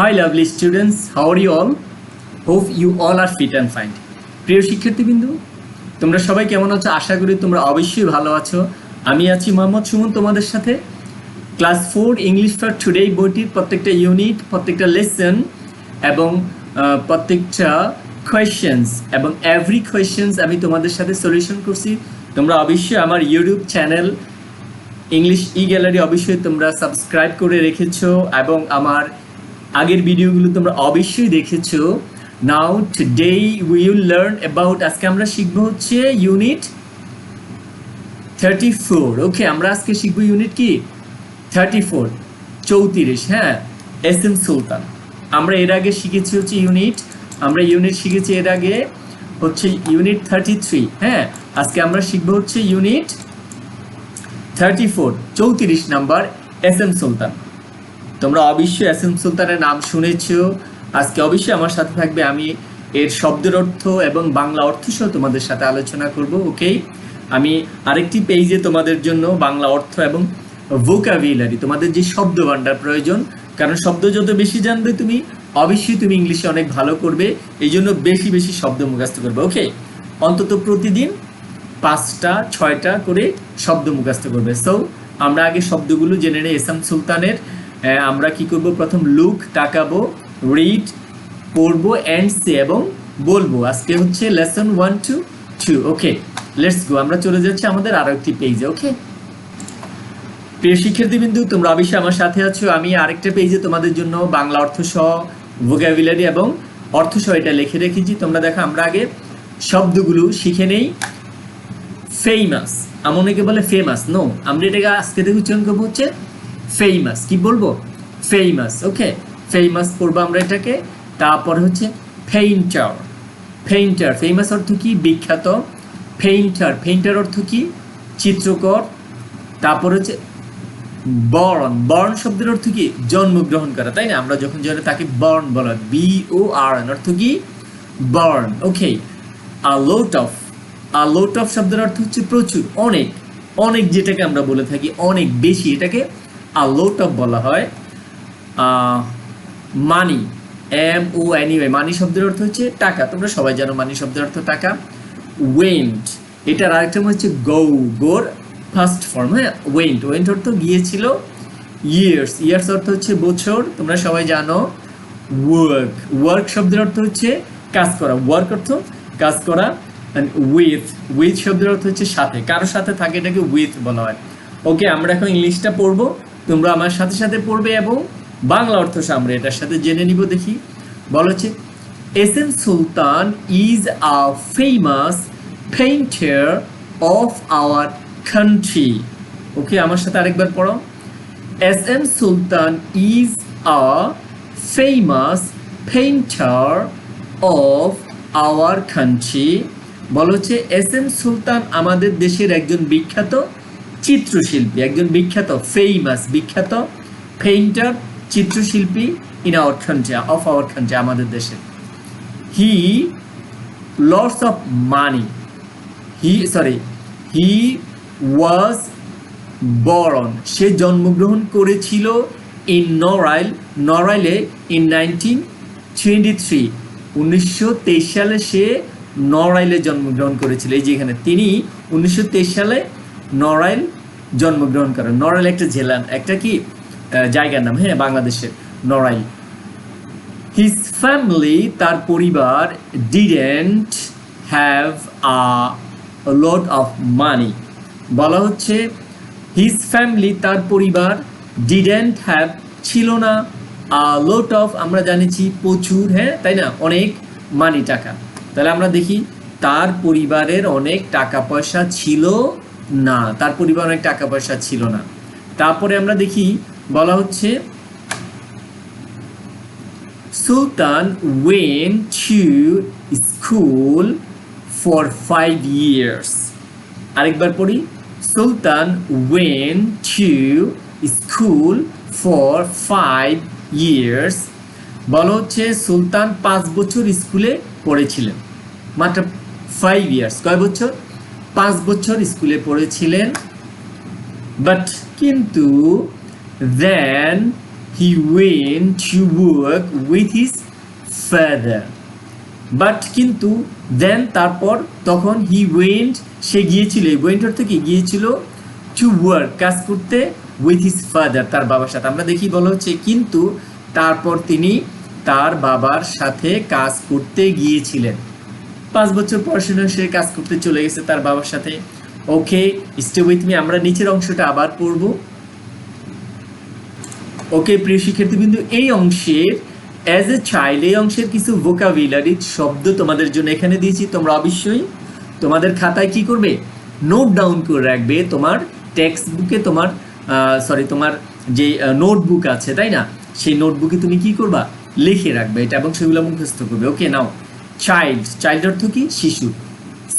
Hi, lovely students. How are you all? Hope you all are fit and fine. প্রিয় শিক্ষার্থীবৃন্দু তোমরা সবাই কেমন আছো আশা করি তোমরা অবশ্যই ভালো আছো আমি আছি মোহাম্মদ সুমন তোমাদের সাথে class four English for today বইটির প্রত্যেকটা ইউনিট প্রত্যেকটা লেসন এবং প্রত্যেকটা কোয়েশ্চেন্স এবং এভরি কোয়েশ্চেন্স আমি তোমাদের সাথে সলিউশন করছি তোমরা অবশ্যই আমার YouTube channel English E gallery অবশ্যই তোমরা সাবস্ক্রাইব করে রেখেছো এবং আমার আগের ভিডিওগুলো তোমরা অবশ্যই দেখেছ। Now today will learn about আজকে আমরা শিখব হচ্ছে ইউনিট থার্টি ফোর ওকে আমরা আজকে শিখব ইউনিট কি? থার্টি ফোর চৌত্রিশ হ্যাঁ? S M Sultan. আমরা এর আগে শিখেছি হচ্ছে ইউনিট আমরা ইউনিট শিখেছি এর আগে হচ্ছে ইউনিট থার্টি থ্রি হ্যাঁ? আজকে আমরা শিখব হচ্ছে ইউনিট থার্টি ফোর চৌত্রিশ নাম্বার এস এম সুলতান। তোমরা অবশ্যই এম সুলতানের নাম শুনেছো। আজকে অবশ্যই আমার সাথে থাকবে আমি। এর শব্দের অর্থ এবং বাংলা অর্থ সহ তোমাদের সাথে আলোচনা করব, ওকে? আমি আরেকটি পেজে তোমাদের জন্য বাংলা অর্থ এবং ভোকাবিলারি তোমাদের যে শব্দ ভাণ্ডার প্রয়োজন, কারণ শব্দ যত বেশি জানবে তুমি, অবশ্যই তুমি ইংলিশে অনেক ভালো করবে। এই জন্য বেশি বেশি শব্দ মুখস্থ করবে, ওকে? অন্তত প্রতিদিন পাঁচটা, ছয়টা করে শব্দ মুখস্থ করবে। সো আমরা আগে শব্দগুলো জেনে নেই, এসাম সুলতানের। আমরা কি করব? প্রথম লুক তাকাবো রিড পড়ব অ্যান্ড সে এবং বলব। আজকে হচ্ছে lesson one two two okay let's go আমরা চলে যাচ্ছি আমাদের আরও একটি পেজে ওকে প্রিয় শিক্ষার্থীবৃন্দু, তোমরা অবশ্যই আমার সাথে আছো। আমি আরেকটা পেজে তোমাদের জন্য বাংলা অর্থ সহ ভোকাবুলারি এবং অর্থ সহ এটা লিখে রেখেছি। তোমরা দেখো, আমরা আগে শব্দগুলো শিখে নেই। ফেমাস আমি অনেকে বলে ফেমাস নো আমরা এটাকে আজকে থেকে উচ্চারণ করব হচ্ছে ফেমাস কি বলব? ফেমাস ওকে ফেমাস পড়ব আমরা এটাকে। তারপর হচ্ছে ফেইন্টার পেইন্টার ফেমাস অর্থ কি? বিখ্যাত। পেইন্টার পেইন্টার অর্থ কি? চিত্রকর। তারপর হচ্ছে বর্ণ বর্ণ শব্দের অর্থ কি? জন্মগ্রহণ করা, তাই না? আমরা যখন জন্য তাকে বর্ণ বলা বি ও আর এন অর্থ কি? Born okay a lot of a lot of শব্দের অর্থ হচ্ছে প্রচুর, অনেক। অনেক যেটাকে আমরা বলে থাকি, অনেক বেশি। এটাকে আ লোট অফ বলা হয় মানি এম ও এনিওয়ে মানি শব্দের অর্থ হচ্ছে টাকা। তোমরা সবাই জানো মানি শব্দের অর্থ টাকা। ওয়েন্ট এটার আরেকটা হচ্ছে গৌ, গোর ফার্স্ট ফর্ম হ্যাঁ? ওয়েন্ট ওয়েন্ট অর্থ গিয়েছিল। ইয়ার্স ইয়ার্স অর্থ হচ্ছে বছর, তোমরা সবাই জানো। ওয়ার্ক ওয়ার্ক শব্দের অর্থ হচ্ছে কাজ করা। ওয়ার্ক অর্থ কাজ করা। উইথ উইথ শব্দের অর্থ হচ্ছে সাথে। কারোর সাথে থাকে এটাকে উইথ বলা হয়। ওকে আমরা এখন ইংলিশটা পড়ব। তোমরা আমার সাথে সাথে পড়বে এবং বাংলা অর্থ আমরা এটার সাথে জেনে নিব দেখি। বলা হচ্ছে, S M Sultan is a famous painter of our country okay আমার সাথে আরেকবার পড়ো। S M Sultan is a famous painter of our country বলা হচ্ছে, এস এম সুলতান আমাদের দেশের একজন বিখ্যাত চিত্রশিল্পী, একজন বিখ্যাত ফেমাস বিখ্যাত পেইন্টার চিত্রশিল্পী in our country of our country আমাদের দেশে। He lots of money he sorry he was born সে জন্মগ্রহণ করেছিল ইন নরাইল নরাইলে ইন নাইনটিন টোয়েন্টি থ্রি উনিশশো তেইশ সালে সে নরাইলে জন্মগ্রহণ করেছিল। এই যে এখানে তিনি, উনিশশো তেইশ সালে নরাইল জন্মগ্রহণ করেন। নরাইল একটা জেলা, একটা কি? জায়গার নাম হ্যাঁ বাংলাদেশের নরাইল হিজ ফ্যামিলি তার পরিবার didn't have a lot of money বলা হচ্ছে হিজ ফ্যামিলি তার পরিবার ডিডেন্ট হ্যাভ ছিল না আ লট অফ আমরা জানিছি প্রচুর হ্যাঁ তাই না? অনেক মানি টাকা। তাহলে আমরা দেখি, তার পরিবারের অনেক টাকা পয়সা ছিল না, তার পরিবার অনেক টাকা পয়সা ছিল না তারপরে আমরা দেখি, বলা হচ্ছে, Sultan went to school for five years. আরেকবার পড়ি, Sultan went to school for five years. বলা হচ্ছে, সুলতান পাঁচ বছর স্কুলে পড়েছিলেন মাত্র ফাইভ ইয়ার্স কয় বছর পাঁচ বছর স্কুলে পড়েছিলেন। বাট কিন্তু then he went to work with his father but কিন্তু দেন তারপর তখন হি ওয়েন্ট সে গিয়েছিল, এই ওয়েন্ট অর্থ কি গিয়েছিল টু ওয়ার্ক কাজ করতে উইথ হিজ ফাদার তার বাবার সাথে। আমরা দেখি বলা হচ্ছে কিন্তু তারপর তিনি তার বাবার সাথে কাজ করতে গিয়েছিলেন। পাঁচ বছর পড়াশোনা সে কাজ করতে চলে গেছে তার বাবার সাথে। ওকে স্টে উইথ মি আমরা নিচের অংশটা আবার পড়ব। ওকে, প্রিয় শিক্ষার্থীবৃন্দ, এই অংশের অ্যাজ এ চাইল্ড এই অংশের কিছু ভোকাবিলারি শব্দ তোমাদের জন্য এখানে দিয়েছি, তোমরা অবশ্যই তোমাদের খাতায় কি করবে? নোট ডাউন করে রাখবে তোমার টেক্সট বুকে তোমার সরি তোমার যে নোটবুক আছে, তাই না? সেই নোটবুকে তুমি কি করবা? লিখে রাখবে এটা এবং সেগুলো মুখস্থ করবে। ওকে, নাও। চাইল্ড চাইল্ড অর্থ কি? শিশু।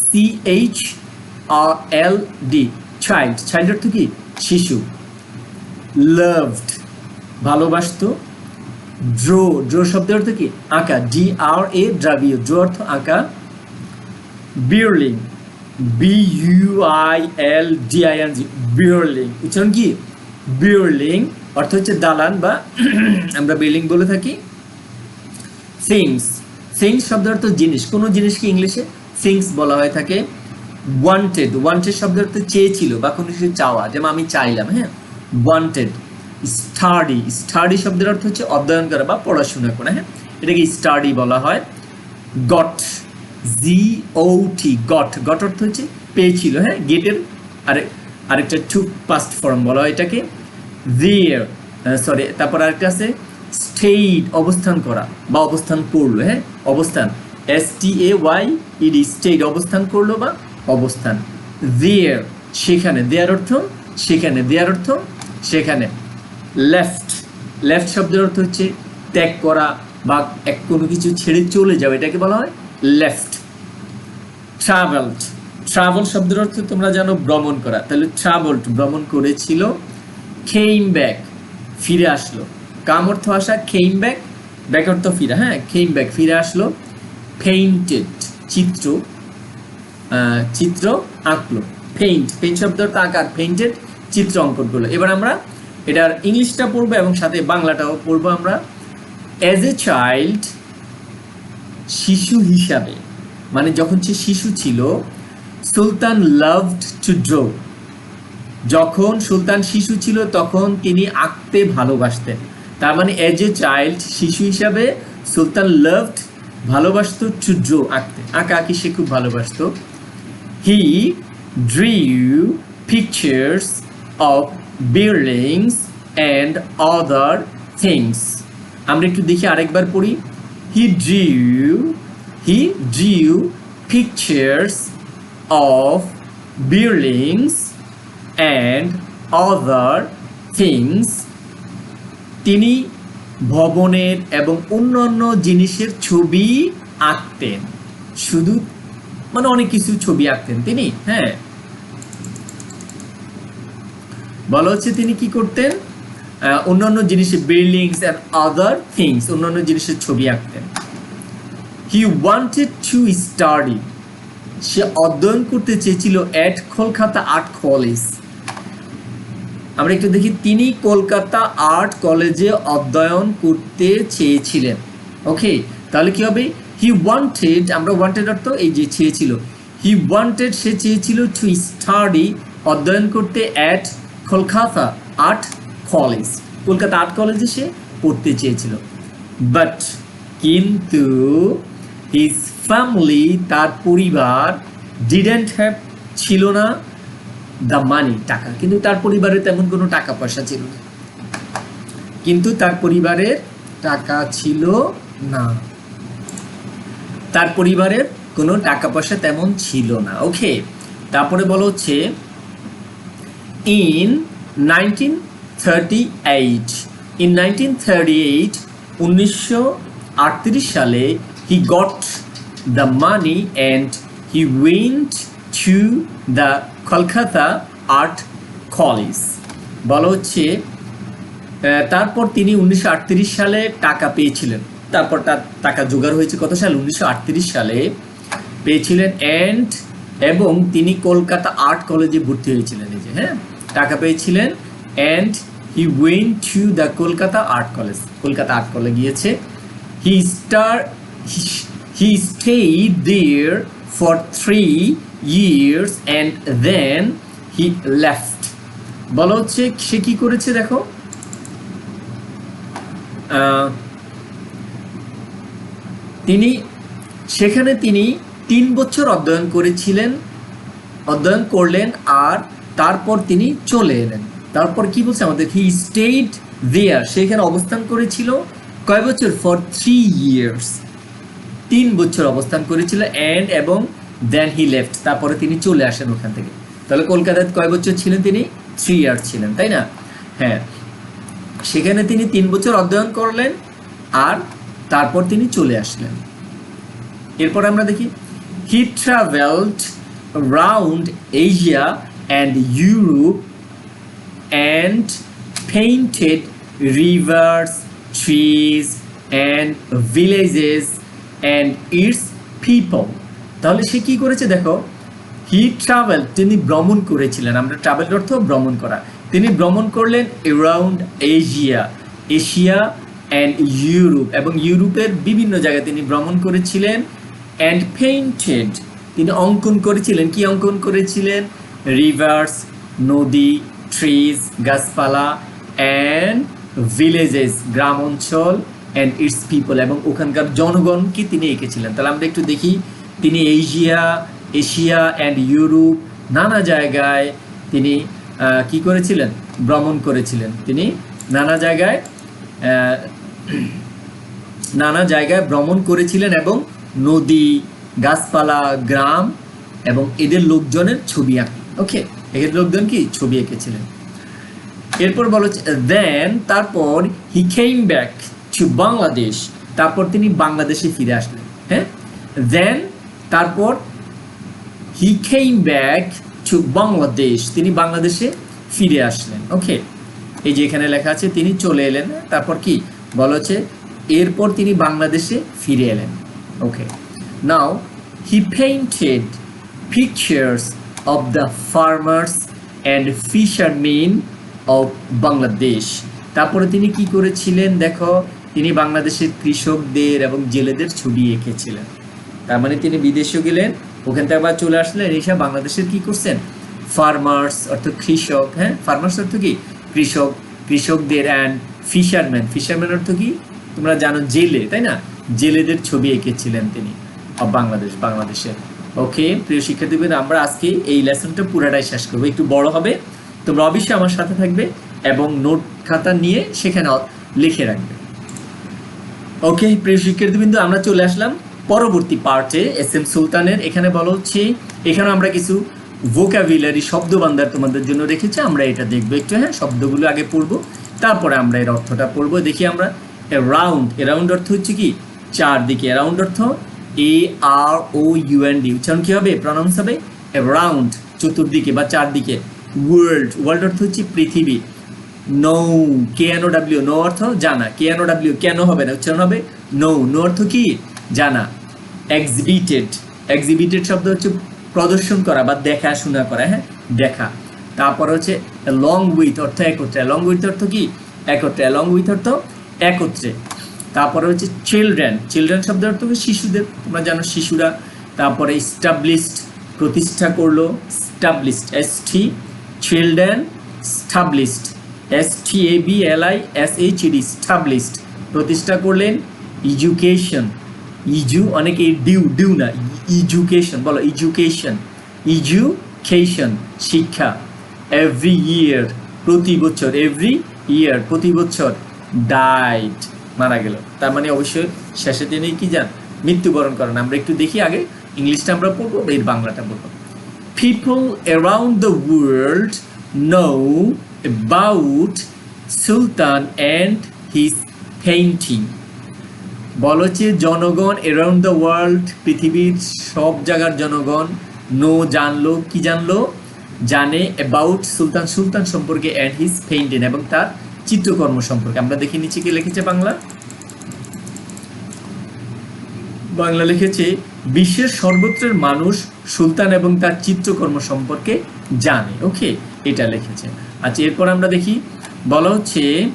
C H R L D child child অর্থ কি? শিশু। লাভড ভালোবাসতো। ড্রো ড্রো শব্দের অর্থ কি? আঁকা। ডি আর এ ড্রাবিও ড্রো অর্থ আঁকা। Building B U I L D I N G building উচ্চারণ কি? বিয়ারলিং অর্থ হচ্ছে দালান বা আমরা বিল্ডিং বলে থাকি। থিংস থিংস শব্দ অর্থ জিনিস, কোনো জিনিসকে ইংলিশে থিংস বলা হয়ে থাকে। ওয়ান্টেড ওয়ান্টেড শব্দ অর্থ চেয়েছিল বা কোনো কিছু চাওয়া, যেমন আমি চাইলাম হ্যাঁ? ওয়ান্টেড স্টাডি স্টাডি শব্দের অর্থ হচ্ছে অধ্যয়ন করা বা পড়াশোনা করা হ্যাঁ? এটাকে স্টাডি বলা হয়। Got G O T got got অর্থ হচ্ছে পেয়েছিল হ্যাঁ? গেটের আরেক আরেকটা টু পাস্ট ফর্ম বলা হয় এটাকে। দিয়ার সরি তারপর আরেকটা আছে। স্টেট অবস্থান করা বা অবস্থান করল হ্যাঁ? অবস্থান। S T A Y E D state অবস্থান করল বা অবস্থান। দেয়ার সেখানে। দেয়ার অর্থ? সেখানে। দেয়ার অর্থ? সেখানে। লেফট লেফট শব্দের অর্থ হচ্ছে ত্যাগ করা বা এক কোনো কিছু ছেড়ে চলে যাওয়া, এটাকে বলা হয় লেফট ট্রাভেলড ট্রাভেল শব্দের অর্থ তোমরা জানো ভ্রমণ করা। তাহলে ট্রাভেলড ভ্রমণ করেছিল খেইম ব্যাক ফিরে আসলো। কাম অর্থ আসা খেইম ব্যাক ব্যাক অর্থ ফিরা হ্যাঁ খেইম ব্যাক ফিরে আসলো পেইন্টেড চিত্র চিত্র আঁকলো পেইন্ট পেইন্ট শব্দ অর্থ আঁকার পেইন্টেড চিত্র অঙ্কন করল। এবার আমরা এটার ইংলিশটা পড়ব এবং সাথে বাংলাটাও পড়ব আমরা। অ্যাজ এ চাইল্ড শিশু হিসাবে মানে যখন সে শিশু ছিল, সুলতান লাভড টু ড্র যখন সুলতান শিশু ছিল, তখন তিনি আঁকতে ভালোবাসতেন। তার মানে অ্যাজ এ চাইল্ড শিশু হিসাবে সুলতান লাভ ভালোবাসত টু ড্র আঁকতে। আঁকা আঁকি সে খুব ভালোবাসত। He drew pictures of buildings and other things আমরা একটু দেখি আরেকবার পড়ি। He drew he drew pictures of buildings and other things তিনি ভবনের এবং অন্যান্য জিনিসের ছবি আঁকতেন। শুধু মানে অনেক কিছু ছবি আঁকতেন তিনি হ্যাঁ। বলা হচ্ছে তিনি কি করতেন? অন্যান্য জিনিসের বিল্ডিংস অ্যান্ড আদার থিংস অন্যান্য জিনিসের ছবি আঁকতেন। হি ওয়ান্টেড টু স্টাডি সে অধ্যয়ন করতে চেয়েছিল অ্যাট কলকাতা আর্ট কলেজ আমরা একটু দেখি, তিনি কলকাতা আর্ট কলেজে অধ্যয়ন করতে চেয়েছিলেন। ওকে, তাহলে কি হবে? হি ওয়ান্টেড আমরা ওয়ান্টেড অর্থ এই যে চেয়েছিল। হি ওয়ান্টেড সে চেয়েছিল টু স্টাডি অধ্যয়ন করতে at Kolkata art college. Kolkata art কলেজে সে পড়তে চেয়েছিল। বাট কিন্তু হিজ ফ্যামিলি তার পরিবার ডিডেন্ট হ্যাভ ছিল না। দ্য মানি টাকা। কিন্তু তার পরিবারে তেমন কোনো টাকা পয়সা ছিল না। কিন্তু তার পরিবারের টাকা ছিল না। তার পরিবারের কোনো টাকা পয়সা তেমন ছিল না। ওকে, তারপরে বলা হচ্ছে in nineteen thirty eight in nineteen thirty eight উনিশশো আটত্রিশ সালে he got the money and he went to the Kolkata art college বলা হচ্ছে তারপর তিনি উনিশশো আটত্রিশ সালে টাকা পেয়েছিলেন। তারপর তার টাকা জোগাড় হয়েছে কত সালে? উনিশশো সালে পেয়েছিলেন অ্যান্ড এবং তিনি কলকাতা আর্ট কলেজে ভর্তি হয়েছিলেন এই যে হ্যাঁ? টাকা পেয়েছিলেন and he went to the Kolkata art college Kolkata art college গিয়েছে। He star he stayed there for three years and then he left বলা হচ্ছে, সে কি করেছে দেখো? তিনি, সেখানে তিনি তিন বছর অধ্যয়ন করেছিলেন, অধ্যয়ন করলেন আর তারপর তিনি চলে এলেন। তারপর কি বলছে আমাদের? হি স্টেড দেয়ার সেখানে অবস্থান করেছিল কয় বছর? ফর থ্রি ইয়ার্স তিন বছর অবস্থান করেছিল। অ্যান্ড এবং দেন হি লেফট তারপরে তিনি চলে আসেন ওখান থেকে। তাহলে কলকাতায় কয় বছর ছিলেন তিনি? থ্রি ইয়ার্স ছিলেন, তাই না? হ্যাঁ। সেখানে তিনি তিন বছর অধ্যয়ন করলেন আর তারপর তিনি চলে আসলেন। এরপর আমরা দেখি he travelled round Asia and Europe and painted rivers trees and villages and its people তাহলে সে কি করেছে দেখো? হি ট্রাভেল তিনি ভ্রমণ করেছিলেন। আমরা ট্রাভেল অর্থ ভ্রমণ করা। তিনি ভ্রমণ করলেন around Asia Asia and Europe এবং ইউরোপের বিভিন্ন জায়গায় তিনি ভ্রমণ করেছিলেন অ্যান্ড পেইন্টেড তিনি অঙ্কন করেছিলেন। কি অঙ্কন করেছিলেন? রিভার্স নদী ট্রিজ গাছপালা অ্যান্ড ভিলেজেস গ্রাম অঞ্চল অ্যান্ড ইটস পিপল এবং ওখানকার জনগণকে তিনি এঁকেছিলেন। তাহলে আমরা একটু দেখি তিনি এশিয়া এশিয়া অ্যান্ড ইউরোপ নানা জায়গায় তিনি কি করেছিলেন? ভ্রমণ করেছিলেন। তিনি নানা জায়গায় নানা জায়গায় ভ্রমণ করেছিলেন এবং নদী, গাছপালা, গ্রাম এবং এদের লোকজনের ছবি আঁকি ওকে? এদের লোকজন কি? ছবি এঁকেছিলেন। এরপর বলো দেন তারপর he came back to Bangladesh তারপর তিনি বাংলাদেশে ফিরে আসলেন। হ্যাঁ? দেন তারপর he came back to Bangladesh তিনি বাংলাদেশে ফিরে আসলেন। ওকে এই যে এখানে লেখা আছে, তিনি চলে এলেন। তারপর কি? বলা হচ্ছে, এরপর তিনি বাংলাদেশে ফিরে এলেন। Okay now he painted pictures of the farmers and fishermen of Bangladesh তারপরে তিনি কি করেছিলেন? দেখো, তিনি বাংলাদেশের কৃষকদের এবং জেলেদের ছবি এঁকেছিলেন। তার মানে তিনি বিদেশেও গেলেন, ওখান থেকে আবার চলে আসলেন, এসে বাংলাদেশের কি করছেন? ফার্মার্স অর্থ কৃষক হ্যাঁ? ফার্মার্স অর্থ কি? কৃষক, কৃষকদের অ্যান্ড ফিশারম্যান ফিশারম্যান অর্থ কি? তোমরা জানো জেলে, তাই না? জেলেদের ছবি এঁকেছিলেন তিনি বাংলাদেশ বাংলাদেশের। ওকে প্রিয় শিক্ষার্থীবৃন্দ, আমরা আজকে এই লেসনটা পুরাটাই শেষ করব। একটু বড় হবে, তোমরা অবশ্যই আমার সাথে থাকবে এবং নোট খাতা নিয়ে সেখানে লিখে রাখবে। ওকে প্রিয় শিক্ষার্থীবৃন্দ, আমরা চলে আসলাম। পরবর্তী পার্টে এস এম সুলতানের, এখানে বলা হচ্ছে এখানে আমরা কিছু ভোকাবুলারি শব্দ বান্দার তোমাদের জন্য রেখেছি, আমরা এটা দেখব একটু হ্যাঁ শব্দগুলো আগে পড়ব, তারপরে আমরা এর অর্থটা পড়ব, দেখি আমরা রাউন্ড এরাউন্ড অর্থ হচ্ছে কি? চারদিকে রাউন্ড অর্থ A R O U N D উচ্চারণ কী হবে? প্রনাউন্স হবে রাউন্ড চতুর্দিকে বা চারদিকে ওয়ার্ল্ড ওয়ার্ল্ড অর্থ হচ্ছে পৃথিবী know K N O W know অর্থ জানা কে এন ও ডাব্লিউ কেন হবে না? উচ্চারণ হবে নৌ নো অর্থ কি? জানা এক্সিবিটেড এক্সিবিটেড শব্দ হচ্ছে প্রদর্শন করা বা দেখাশোনা করা হ্যাঁ? দেখা। তারপর হচ্ছে লং উইথ অর্থ একত্রে। লং উইথ অর্থ কি? একত্রে। লং উইথ অর্থ একত্রে। তারপরে হচ্ছে চিলড্রেন চিলড্রেন শব্দের অর্থ শিশুদের। তোমরা জানো শিশুরা। তারপরে স্টাবলিশড প্রতিষ্ঠা করল। Established S T children established S T A B L I S H D established প্রতিষ্ঠা করলেন এডুকেশন ইজু অনেকে ডিউ ডিউ না ইজুকেশন বলো এডুকেশন ইজুকেশন শিক্ষা এভরি ইয়ার প্রতি বছর এভরি ইয়ার প্রতি বছর ডাইড মারা গেল। তার মানে অবশ্যই শেষে তিনি কি যান মৃত্যুবরণ করেন। আমরা একটু দেখি আগে, ইংলিশটা আমরা পড়ব এর বাংলাটা পড়ব। People around the world know about Sultan and his painting বলো যে জনগণ অ্যারাউন্ড দ্য ওয়ার্ল্ড পৃথিবীর সব জায়গার জনগণ নো জানলো, কি জানলো? জানে অ্যাবাউট সুলতান সুলতান সম্পর্কে অ্যান্ড হিজ পেইন্টিং এবং তার চিত্রকর্ম সম্পর্কে। আমরা দেখে নিচ্ছি কি লিখেছে বাংলা? বাংলা লিখেছে, বিশ্বের সর্বত্রের মানুষ সুলতান এবং তার চিত্রকর্ম সম্পর্কে জানে। ওকে এটা লিখেছে। আচ্ছা এরপর আমরা দেখি, বলা হচ্ছে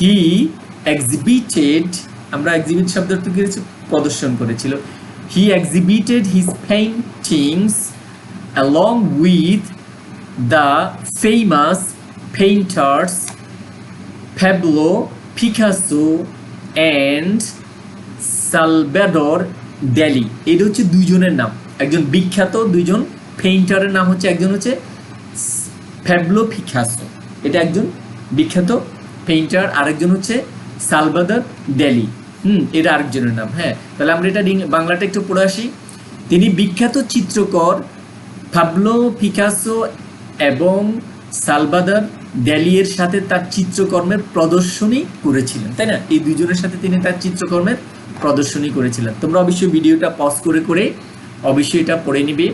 হি এক্সিবিটেড আমরা এক্সিবিট শব্দ অর্থ করেছি প্রদর্শন করেছিল। He exhibited his paintings along with the famous painters Pablo Picasso and Salvador Dali এটা হচ্ছে দুইজনের নাম। একজন বিখ্যাত, দুইজন পেইন্টারের নাম হচ্ছে, একজন হচ্ছে ফ্যাবলো পিকাসো এটা একজন বিখ্যাত পেইন্টার আরেকজন হচ্ছে সালভাদর ডেলি হুম, এটা আরেকজনের নাম হ্যাঁ। তাহলে আমরা এটা বাংলাটা একটু পড়ে আসি। তিনি বিখ্যাত চিত্রকর ফাবলো ফিকাসো এবং সালবাদার ড্যালিয়ের সাথে তার চিত্রকর্মের প্রদর্শনী করেছিলেন, তাই না? এই দুজনের সাথে তিনি তার চিত্রকর্মের প্রদর্শনী করেছিলেন। তোমরা অবশ্যই ভিডিওটা পজ করে করে অবশ্যই এটা পড়ে নিবে।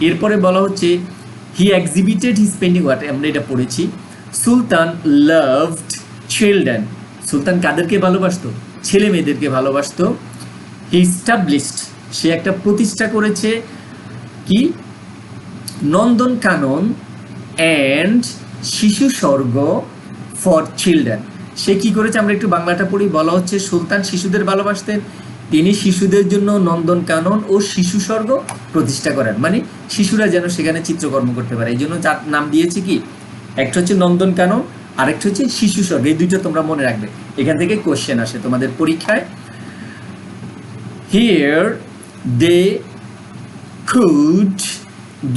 এরপরে বলা হচ্ছে he exhibited his painting what আমরা এটা পড়েছি। সুলতান লাভড চিলড্রেন সুলতান কাদেরকে ভালোবাসতো? ছেলে মেয়েদেরকে ভালোবাসতো। হি স্টাবলিশড সে একটা প্রতিষ্ঠা করেছে কি? নন্দন কানন অ্যান্ড শিশু স্বর্গ ফর চিলড্রেন সে কি করেছে? আমরা একটু বাংলাটা পড়ি। বলা হচ্ছে সুলতান শিশুদের ভালোবাসতেন। তিনি শিশুদের জন্য নন্দন কানন ও শিশু স্বর্গ প্রতিষ্ঠা করেন। মানে শিশুরা যেন সেখানে চিত্রকর্ম করতে পারে। এই জন্য নাম দিয়েছে কি? একটা হচ্ছে নন্দন কানন, আরেকটা হচ্ছে শিশু স্বর্গ। এই দুইটা তোমরা মনে রাখবে। এখান থেকে কোশ্চেন আসে তোমাদের পরীক্ষায়। Here they could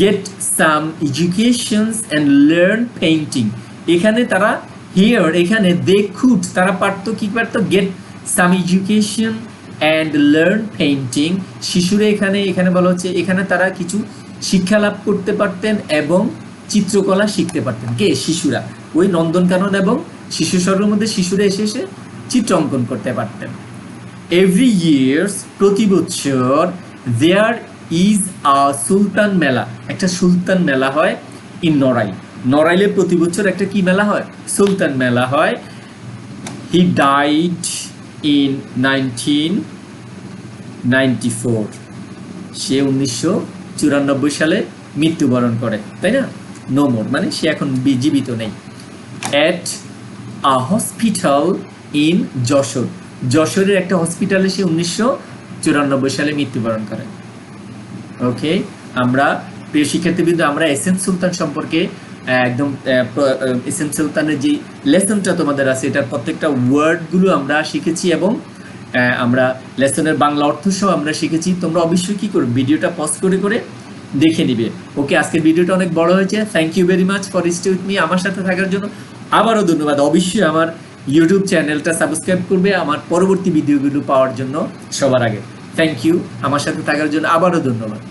get some educations and learn painting. এখানে তারা, here এখানে they could, তারা পারতো, কি পারতো? Get some education and learn painting. শিশুরা এখানে এখানে বলা হচ্ছে, এখানে তারা কিছু শিক্ষা লাভ করতে পারতেন এবং চিত্রকলা শিখতে পারতেন। কে? শিশুরা। ওই নন্দনকানন এবং শিশু স্বর্গের মধ্যে শিশুরা এসে এসে চিত্র অঙ্কন করতে পারতেন। এভরি ইয়ার্স প্রতি বছর দেয়ার ইজ আ সুলতান মেলা। একটা সুলতান মেলা হয় ইন নড়াইল নড়াইলে প্রতি বছর একটা কি মেলা হয়? সুলতান মেলা হয়। He died in nineteen ninety four সে উনিশশো চুরানব্বই সালে মৃত্যুবরণ করে, তাই না? নো মোর মানে সে এখন জীবিত নেই। At a hospital in Jessore যশোরের একটা হসপিটালে সে উনিশশো চুরানব্বই সালে মৃত্যুবরণ করে। ওকে আমরা প্রিয় শিক্ষার্থীবৃন্দ, আমরা এস এম সুলতান সম্পর্কে একদম এস এম সুলতানের যে লেসনটা তোমাদের আছে, এটার প্রত্যেকটা ওয়ার্ডগুলো আমরা শিখেছি এবং আমরা লেসনের বাংলা অর্থ সহ আমরা শিখেছি। তোমরা অবশ্যই কি করবে ভিডিওটা পজ করে করে দেখে নিবে। ওকে আজকের ভিডিওটা অনেক বড় হয়েছে। Thank you very much for stay with me আমার সাথে থাকার জন্য। আবারও ধন্যবাদ। অবশ্যই আমার ইউটিউব চ্যানেলটা সাবস্ক্রাইব করবে আমার পরবর্তী ভিডিওগুলো পাওয়ার জন্য সবার আগে। থ্যাংক ইউ আমার সাথে থাকার জন্য আবারও ধন্যবাদ।